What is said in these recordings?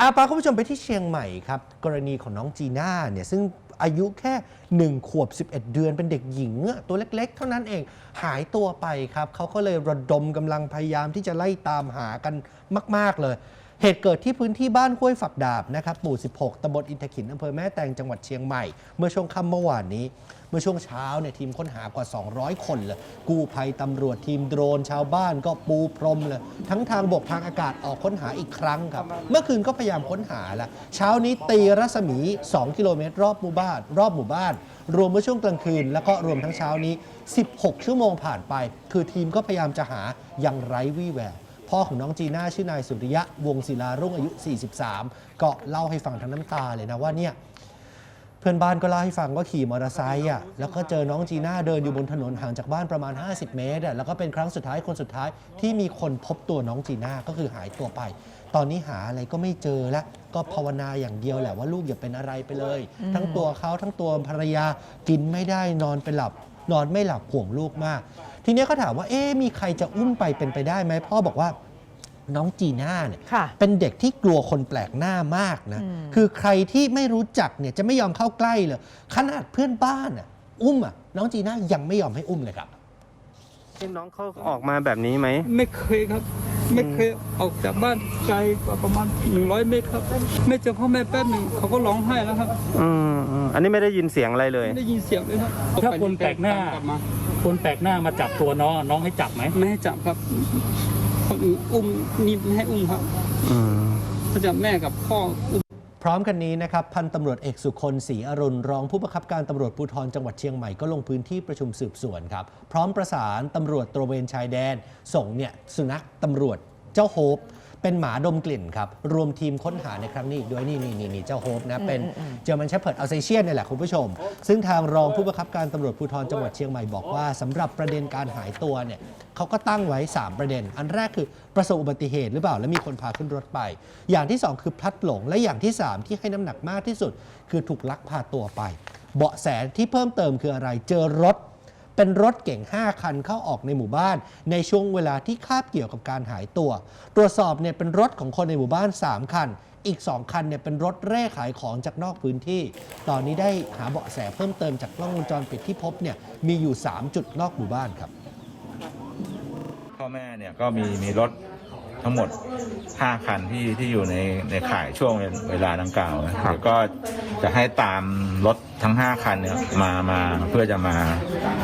อาปาคุณผู้ชมไปที่เชียงใหม่ครับ กรณีของน้องจีน่าเนี่ยซึ่งอายุแค่ 1 ขวบ 11 เดือนเป็นเด็กหญิง ตัวเล็กๆ เท่านั้นเองหายตัวไปครับเขาก็เลยระดมกำลังพยายามที่จะไล่ตามหากันมาก ๆ เลย เหตุเกิดที่พื้นที่บ้านห้วยฝักดาบนะครับหมู่ 16ตำบลอินทขินอำเภอแม่แตงจังหวัดเชียงใหม่ เมื่อช่วงค่ำเมื่อวานนี้ เมื่อช่วงเช้าเนี่ยทีมค้นหากว่า 200 คนเลยกู้ภัยตำรวจทีมโดรนชาวบ้านก็ปูพรมเลยทั้งทางบกทางอากาศออกค้นหาอีกครั้งครับ เมื่อคืนก็พยายามค้นหาแล้วเช้านี้ตีรัศมี 2 กิโลเมตร รอบหมู่บ้าน รอบหมู่บ้าน รวมเมื่อช่วงกลางคืน แล้วก็รวมทั้งเช้านี้ 16 ชั่วโมงผ่านไป คือทีมก็พยายามจะหายังไร้วี่แววพ่อของน้องจีน่าชื่อนายสุริยะ วงศิลารุ่งอายุ 43 ก็เล่าให้ฟังทั้งน้ำตาเลยนะว่าเนี่ย เพื่อนบ้านก็เล่าให้ฟังว่าขี่มอเตอร์ไซค์อะแล้วก็เจอน้องจีน่าเดินอยู่บนถนนห่างจากบ้านประมาณ 50 เมตรอะแล้วก็เป็นครั้งสุดท้ายคนสุดท้ายที่มีคนพบตัวน้องจีน่าก็คือหายตัวไป ตอนนี้หาอะไรก็ไม่เจอแล้วก็ภาวนาอย่างเดียวแหละว่าลูกอย่าเป็นอะไรไปเลย ทั้งตัวเขาทั้งตัวภรรยากินไม่ได้นอนไปหลับ นอนไม่หลับห่วงลูกมาก ทีเนี้ยเขาถามว่าเอ๊ะมีใครจะอุ้มไปเป็นไปได้ไหมพ่อบอกว่า น้องจีน่าเนี่ยค่ะ เป็นเด็กที่กลัวคนแปลกหน้ามากนะ อืม คือใครที่ไม่รู้จักเนี่ยจะไม่ยอมเข้าใกล้เลย ขนาดเพื่อนบ้านอะอุ้มอะน้องจีน่ายังไม่ยอมให้อุ้มเลยครับน้องเขาออกมาแบบนี้ไหม ไม่เคยครับ ไม่เคยออกจากบ้านไกลกว่าประมาณ 100 เมตรครับ ไม่เจอพ่อแม่แป๊บหนึ่งเขาก็ร้องไห้แล้วครับอืมอืมอันนี้ไม่ได้ยินเสียงอะไรเลย ไม่ได้ยินเสียงเลยครับถ้าคนแปลกหน้า กลับมาคนแปลกหน้ามาจับตัวน้องน้องให้จับไหมไม่ให้จับครับ คนอื่นอุ้มนี่ไม่ให้อุ้มครับอืมเขาจะแม่กับพ่ออุ้มพร้อมกันนี้นะครับพันตำรวจเอกสุคนศรีอรุณรองผู้บังคับการตำรวจภูธรจังหวัดเชียงใหม่ก็ลงพื้นที่ประชุมสืบสวนครับ พร้อมประสานตำรวจตระเวนชายแดน ส่งเนี่ยสุนัขตำรวจเจ้าโฮปเป็นหมาดมกลิ่นครับ รวมทีมค้นหาในครั้งนี้อีกด้วยนี่นี่นี่เจ้าโฮปนะ เป็นเจอมันเชฟเพิร์ดอัลเซเชียนนี่แหละคุณผู้ชม ซึ่งทางรองผู้บังคับการตำรวจภูธรจังหวัดเชียงใหม่บอกว่าสำหรับประเด็นการหายตัวเนี่ย เขาก็ตั้งไว้ 3 ประเด็น อันแรกคือประสบอุบัติเหตุหรือเปล่า แล้วมีคนพาขึ้นรถไป อย่างที่ 2 คือพลัดหลง และอย่างที่ 3 ที่ให้น้ำหนักมากที่สุด คือถูกลักพาตัวไป เบาะแสที่เพิ่มเติมคืออะไรเจอรถ เป็นรถเก่ง 5 คันเข้าออกในหมู่บ้าน ในช่วงเวลาที่คาบเกี่ยวกับการหายตัว ตรวจสอบเนี่ยเป็นรถของคนในหมู่บ้าน 3 คันอีก 2 คันเนี่ยเป็นรถเร่ขายของจากนอกพื้นที่ ตอนนี้ได้หาเบาะแสเพิ่มเติมจากกล้องวงจรปิดที่พบเนี่ยมีอยู่ 3 จุดนอกหมู่บ้านครับ อแม่เนี่ยก็มีมีรถทั้งหมด 5 คันที่ที่อยู่ในในข่ายช่วงเวลาดังกล่าวนะเดี๋ยวก็จะให้ตามรถทั้ง 5 คันเนี่ยมามาเพื่อจะมา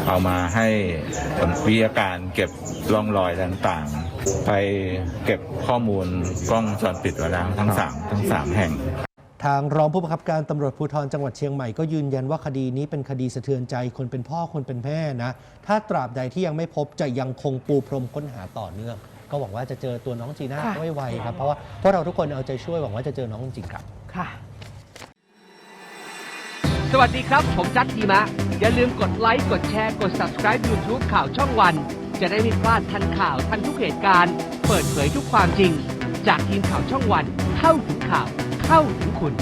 เอามาให้ผลวิทยาการเก็บร่องรอยต่างๆ ไปเก็บข้อมูลกล้องวงจรปิดไว้แล้วทั้งสามทั้งสามแห่ง ทางรองผู้บังคับการตำรวจภูธรจังหวัดเชียงใหม่ก็ยืนยันว่าคดีนี้เป็นคดีสะเทือนใจคนเป็นพ่อคนเป็นแม่นะ ถ้าตราบใดที่ยังไม่พบจะยังคงปูพรมค้นหาต่อเนื่อง ก็หวังว่าจะเจอตัวน้องจีน่าค่ะไวๆครับ เพราะว่าพวกเราทุกคนเอาใจช่วยหวังว่าจะเจอน้องจริงๆครับ ค่ะ สวัสดีครับ ผมจัดทีมะ อย่าลืมกดไลค์ กดแชร์ กด subscribe YouTube ข่าวช่องวัน จะได้ไม่พลาดทันข่าวทันทุกเหตุการณ์ เปิดเผยทุกความจริง จากทีมข่าวช่องวันเข้าถึงข่าว เข้าถึงคุณ